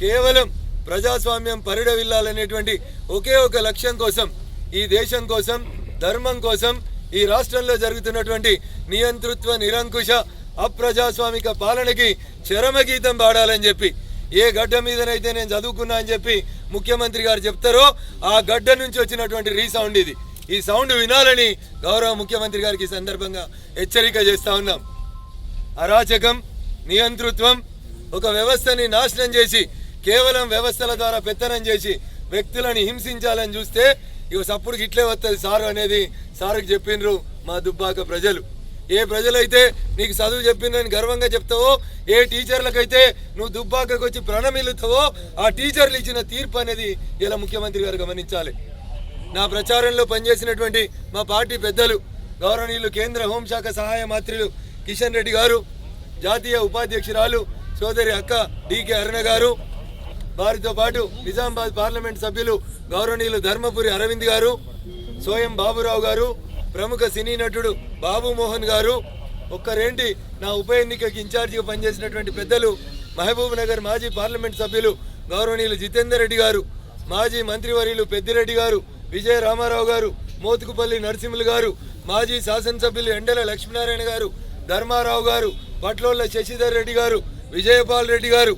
కేవలం ప్రజాస్వామ్యం పరిడవిల్లాలనేటువంటి ఒకే ఒక లక్ష్యం కోసం ఈ దేశం కోసం ధర్మం కోసం ఈ రాష్ట్రంలో జరుగుతున్నటువంటి నియంతృత్వ నిరంకుశ అప్రజాస్వామిక పాలనకి చరమగీతం పాడాలని చెప్పి ఏ గడ్డ మీదనైతే నేను చదువుకున్నా అని చెప్పి ముఖ్యమంత్రి గారు చెప్తారో ఆ గడ్డ నుంచి వచ్చినటువంటి రీసౌండ్ ఇది. ఈ సౌండ్ వినాలని గౌరవ ముఖ్యమంత్రి గారికి సందర్భంగా హెచ్చరిక చేస్తా ఉన్నాం. అరాచకం నియంతృత్వం ఒక వ్యవస్థని నాశనం చేసి కేవలం వ్యవస్థల ద్వారా పెత్తనం చేసి వ్యక్తులని హింసించాలని చూస్తే ఇక సప్పుడు ఇట్లే వస్తుంది సారు అనేది సారుకి చెప్పిండ్రు మా దుబ్బాక ప్రజలు. ఏ ప్రజలైతే నీకు చదువు చెప్పిందని గర్వంగా చెప్తావో ఏ టీచర్లకైతే నువ్వు దుబ్బాకకు వచ్చి ప్రణమిల్లుతావో ఆ టీచర్లు ఇచ్చిన తీర్పు అనేది ఇలా ముఖ్యమంత్రి గారు గమనించాలి. నా ప్రచారంలో పనిచేసినటువంటి మా పార్టీ పెద్దలు గౌరవనీయులు కేంద్ర హోంశాఖ సహాయ మంత్రులు కిషన్ రెడ్డి గారు జాతీయ ఉపాధ్యక్షురాలు సోదరి అక్క డికే అరుణ గారు వారితో పాటు నిజామాబాద్ పార్లమెంట్ సభ్యులు గౌరవనీయులు ధర్మపురి అరవింద్ గారు సోయం బాబురావు గారు ప్రముఖ సినీ నటుడు బాబు మోహన్ గారు ఒక్కరేంటి నా ఉప ఎన్నికకి ఇన్ఛార్జిగా పనిచేసినటువంటి పెద్దలు మహబూబ్ నగర్ మాజీ పార్లమెంట్ సభ్యులు గౌరవనీయులు జితేందర్ రెడ్డి గారు మాజీ మంత్రివర్యులు పెద్దిరెడ్డి గారు విజయ రామారావు గారు మోతుకుపల్లి నరసింహులు గారు మాజీ శాసనసభ్యులు ఎండల లక్ష్మీనారాయణ గారు ధర్మారావు గారు పట్లోళ్ళ శశిధర్ రెడ్డి గారు విజయపాల్ రెడ్డి గారు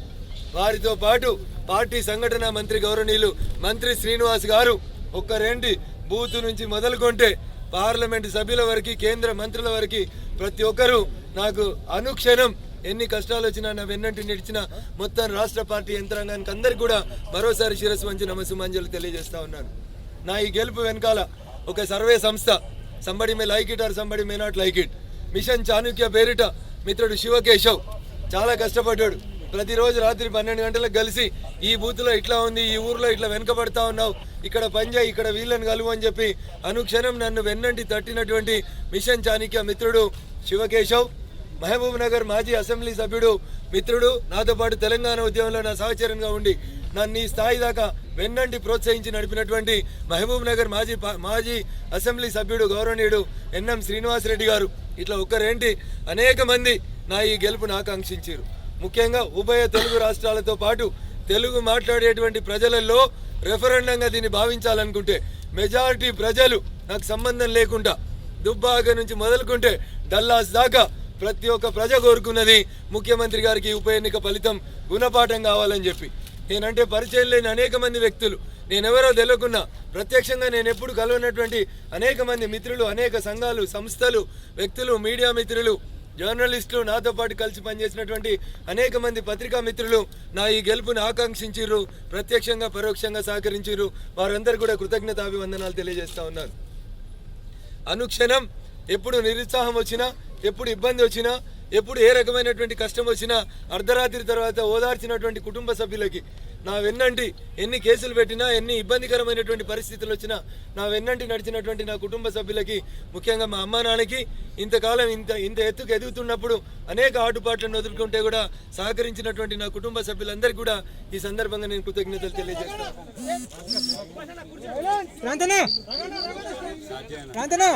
వారితో పాటు పార్టీ సంఘటన మంత్రి గౌరవనీయులు మంత్రి శ్రీనివాస్ గారు ఒక్కరేంటి బూత్ నుంచి మొదలుకొంటే పార్లమెంటు సభ్యుల వరకు కేంద్ర మంత్రుల వరకు ప్రతి ఒక్కరూ నాకు అనుక్షణం ఎన్ని కష్టాలు వచ్చినా నా వెన్నంటి నిడిచిన మొత్తం రాష్ట్ర పార్టీ యంత్రాంగానికి అందరికి కూడా మరోసారి శిరస్సు వంచి నమస్సుమాంజలు తెలియజేస్తా ఉన్నాను. నా ఈ గెలుపు వెనకాల ఒక సర్వే సంస్థ somebody may like it or somebody may not like it. Mission Chanakya పేరిట మిత్రుడు శివకేశవ్ చాలా కష్టపడ్డాడు. ప్రతిరోజు రాత్రి పన్నెండు గంటలకు కలిసి ఈ బూత్లో ఇట్లా ఉంది ఈ ఊర్లో ఇట్లా వెనకబడతా ఉన్నావు ఇక్కడ పనిచేయి ఇక్కడ వీళ్ళని కలువు అని చెప్పి అనుక్షణం నన్ను వెన్నంటి తట్టినటువంటి మిషన్ చాణిక్య మిత్రుడు శివకేశవ్ మహబూబ్ నగర్ మాజీ అసెంబ్లీ సభ్యుడు మిత్రుడు నాతో పాటు తెలంగాణ ఉద్యమంలో నా సహచరంగా ఉండి నన్ను ఈ స్థాయి దాకా వెన్నంటి ప్రోత్సహించి నడిపినటువంటి మహబూబ్ నగర్ మాజీ మాజీ అసెంబ్లీ సభ్యుడు గౌరవనీయుడు ఎన్ఎం శ్రీనివాసరెడ్డి గారు. ఇట్లా ఒక్కరేంటి అనేక మంది నా ఈ గెలుపును ఆకాంక్షించారు. ముఖ్యంగా ఉభయ తెలుగు రాష్ట్రాలతో పాటు తెలుగు మాట్లాడేటువంటి ప్రజలలో రెఫరెండంగా దీన్ని భావించాలనుకుంటే మెజారిటీ ప్రజలు నాకు సంబంధం లేకుండా దుబ్బాక నుంచి మొదలుకుంటే డల్లాస్ దాకా ప్రతి ఒక్క ప్రజ కోరుకున్నది ముఖ్యమంత్రి గారికి ఉప ఎన్నిక ఫలితం గుణపాఠం కావాలని చెప్పి. నేనంటే పరిచయం లేని అనేక మంది వ్యక్తులు. నేనెవరో తెలియకున్నా ప్రత్యక్షంగా నేను ఎప్పుడు కలవనటువంటి అనేక మంది మిత్రులు అనేక సంఘాలు సంస్థలు వ్యక్తులు మీడియా మిత్రులు జర్నలిస్టులు నాతో పాటు కలిసి పనిచేసినటువంటి అనేక మంది పత్రికా మిత్రులు నా ఈ గెలుపును ఆకాంక్షించిర్రు ప్రత్యక్షంగా పరోక్షంగా సహకరించిర్రు. వారందరూ కూడా కృతజ్ఞతాభివందనాలు తెలియజేస్తా ఉన్నారు అనుక్షణం ఎప్పుడు నిరుత్సాహం వచ్చినా ఎప్పుడు ఇబ్బంది వచ్చినా ఎప్పుడు ఏ రకమైనటువంటి కష్టం వచ్చినా అర్ధరాత్రి తర్వాత ఓదార్చినటువంటి కుటుంబ సభ్యులకి నా వెన్నంటి ఎన్ని కేసులు పెట్టినా ఎన్ని ఇబ్బందికరమైనటువంటి పరిస్థితులు వచ్చినా నా వెన్నంటి నడిచినటువంటి నా కుటుంబ సభ్యులకి ముఖ్యంగా మా అమ్మా నాన్నకి ఇంతకాలం ఇంత ఇంత ఎత్తుకు ఎదుగుతున్నప్పుడు అనేక ఆటుపాట్లను వదులుకుంటే కూడా సహకరించినటువంటి నా కుటుంబ సభ్యులందరికీ కూడా ఈ సందర్భంగా నేను కృతజ్ఞతలు తెలియజేస్తాను. शांतनु